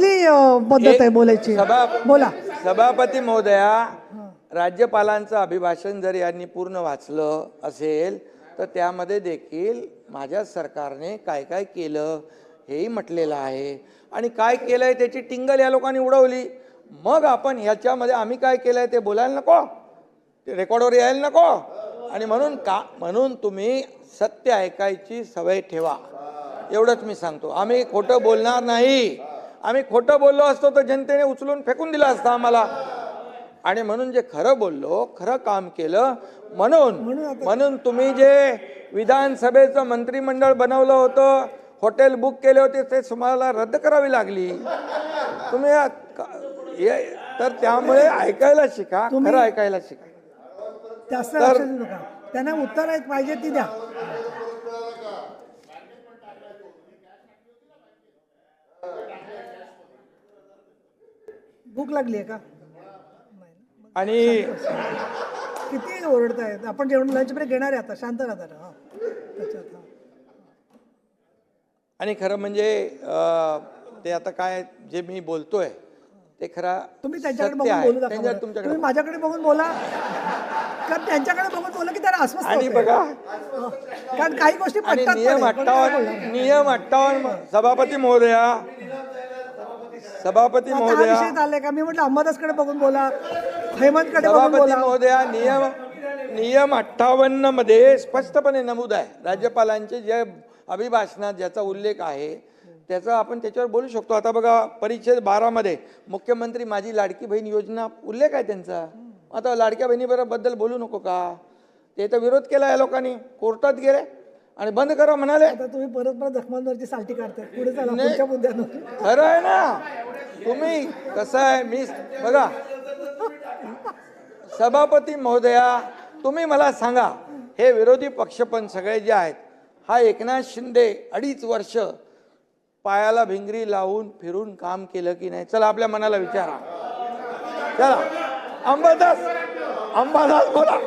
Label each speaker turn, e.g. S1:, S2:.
S1: कसली अं, पद्धत आहे बोलायची.
S2: सभा
S1: बोला.
S2: सभापती महोदया राज्यपालांचं अभिभाषण जर यांनी पूर्ण वाचलं असेल तर त्यामध्ये देखील माझ्या सरकारने काय काय केलं हेही म्हटलेलं आहे. आणि काय केलंय त्याची टिंगल या लोकांनी उडवली. मग आपण ह्याच्यामध्ये आम्ही काय केलंय ते बोलायला नको. ते रेकॉर्डवर यायला नको. आणि म्हणून का म्हणून तुम्ही सत्य ऐकायची सवय ठेवा. एवढंच मी सांगतो. आम्ही खोटं बोलणार नाही. आम्ही खोटं बोललो असतो तर जनतेने उचलून फेकून दिलं असतं आम्हाला. आणि म्हणून जे खरं बोललो खरं काम केलं म्हणून म्हणून तुम्ही जे विधानसभेचं मंत्रिमंडळ बनवलं होतं हॉटेल बुक केले होते ते तुम्हाला रद्द करावी लागली. तुम्ही तर त्यामुळे ऐकायला शिका खरं ऐकायला शिका. तर-
S1: त्यांना उत्तर आहेत पाहिजे ती द्या. भूक लागली आहे का
S2: आणि
S1: किती ओरडतायत आपण जेवण लंच ब्रेक घेणार आहे आता शांत राहता हा त्याच्यात हा.
S2: आणि खरं म्हणजे ते आता काय जे मी बोलतोय ते खरा
S1: तुम्ही त्यांच्याकडे
S2: सत्य
S1: बघून
S2: आहे.
S1: बोलू दाखवा
S2: त्यांच्या-
S1: बरं.
S2: तुमच्याकडे
S1: तुम्ही माझ्याकडे बघून बोला कारण त्यांच्याकडे बघून बोला की त्यांना अस्वस्थ
S2: आणि
S1: होतंय.
S2: बघा
S1: कारण काही गोष्टी
S2: आणि
S1: पटतात
S2: नियम
S1: पण आहे, पण काय बोलणार?
S2: अठ्ठावन्न नियम अठ्ठावन्न सभापती महोदया सभापती महोदया
S1: चाललाय का? मी म्हटलं अंबादासकडे बघून बोला. हेमंतकडे बघून
S2: सभापती
S1: बोला.
S2: महोदया नियम नियम अठ्ठावन्नमध्ये स्पष्टपणे नमूद आहे. राज्यपालांचे जे अभिभाषणात ज्याचा उल्लेख आहे त्याचा आपण त्याच्यावर बोलू शकतो. आता बघा परिच्छेद बारा मध्ये मुख्यमंत्री माझी लाडकी बहीण योजना उल्लेख आहे त्यांचा. आता लाडक्या बहिणीबद्दल बोलू नको का? ते तर विरोध केला या लोकांनी. कोर्टात गेले आणि बंद करा म्हणाले.
S1: आता तुम्ही परत परत जखमांवरची सालटी काढताय. पुढे
S2: खरं आहे ना. नाही कसं आहे मी बघा. सभापती महोदया तुम्ही मला सांगा हे विरोधी पक्ष पण सगळे जे आहेत हा एकनाथ शिंदे अडीच वर्ष पायाला भिंगरी लावून फिरून काम केलं की नाही? चला आपल्या मनाला विचारा. चला. अंबादास अंबादास बोला.